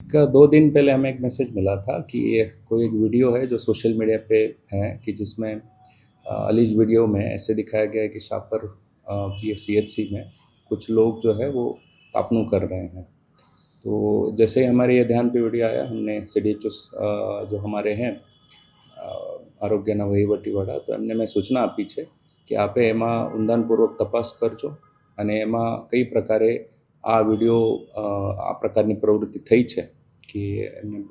का दो दिन पहले हमें एक मैसेज मिला था कि ये कोई एक वीडियो है जो सोशल मीडिया पे है कि जिसमें अलीज वीडियो में ऐसे दिखाया गया है कि शापर पी सी एच सी में कुछ लोग जो है वो तापनू कर रहे हैं तो जैसे ही हमारे ये ध्यान पे वीडियो आया हमने सी डी जो हमारे हैं આરોગ્યના વહીવટીવાળા તો એમને મેં સૂચના આપી છે કે આપે એમાં ઊંડાણપૂર્વક તપાસ કરજો અને એમાં કઈ પ્રકારે આ વીડિયો આ પ્રકારની પ્રવૃત્તિ થઈ છે કે એમને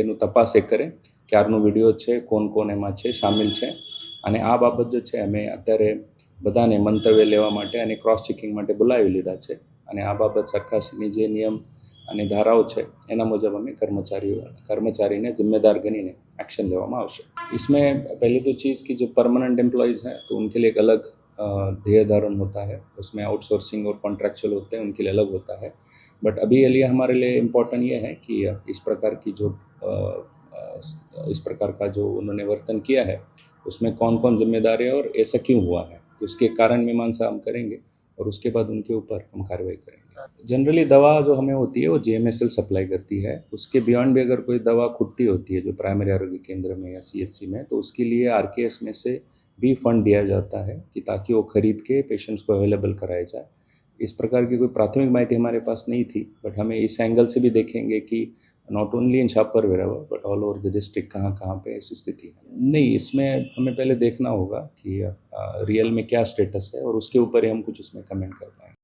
એનું તપાસ એ કરે ક્યારનો વીડિયો છે, કોણ કોણ એમાં છે, સામેલ છે. અને આ બાબત જે છે, અમે અત્યારે બધાને મંતવ્ય લેવા માટે અને ક્રોસ ચેકિંગ માટે બોલાવી લીધા છે. અને આ બાબત સરકારશ્રીની જે નિયમ અને ધારાઓ છે, એના મુજબ અમે કર્મચારીઓ, કર્મચારીને જિમ્મેદાર ગણીને એક્શન લેવામાં આવશે. ઇસમે પહેલી તો चीज़ કે જો પરમનન્ટ एम्प्लॉयज़ हैं તો उनके लिए एक अलग ध्येय धारण होता है, उसमें आउटसोर्सिंग और कॉन्ट्रैक्चुअल होते हैं, उनके लिए अलग होता है। बट अभी लिए हमारे लिए इम्पोर्टेंट ये है कि इस प्रकार की जो इस प्रकार का जो उन्होंने वर्तन किया है, उसमें कौन कौन जिम्मेदार है और ऐसा क्यों हुआ है? तो उसके कारण मीमांसा हम करेंगे और उसके बाद उनके ऊपर हम कार्रवाई करेंगे। जनरली दवा जो हमें होती है, वो जेएमएसएल सप्लाई करती है। उसके बियॉन्ड भी अगर कोई दवा खुटती होती है, जो प्राइमरी आरोग्य केंद्र में या सी में तो उसके लिए आर में से भी फंड दिया जाता है कि ताकि वो खरीद के पेशेंट्स को अवेलेबल कराया जाए। इस प्रकार की कोई प्राथमिक माहिती हमारे पास नहीं थी बट हमें इस एंगल से भी देखेंगे कि not only in Chhapar वेरावर but all over the district कहाँ कहाँ पे ऐसी स्थिति है। नहीं, इसमें हमें पहले देखना होगा कि रियल में क्या स्टेटस है और उसके ऊपर ही हम कुछ उसमें कमेंट कर पाएँगे।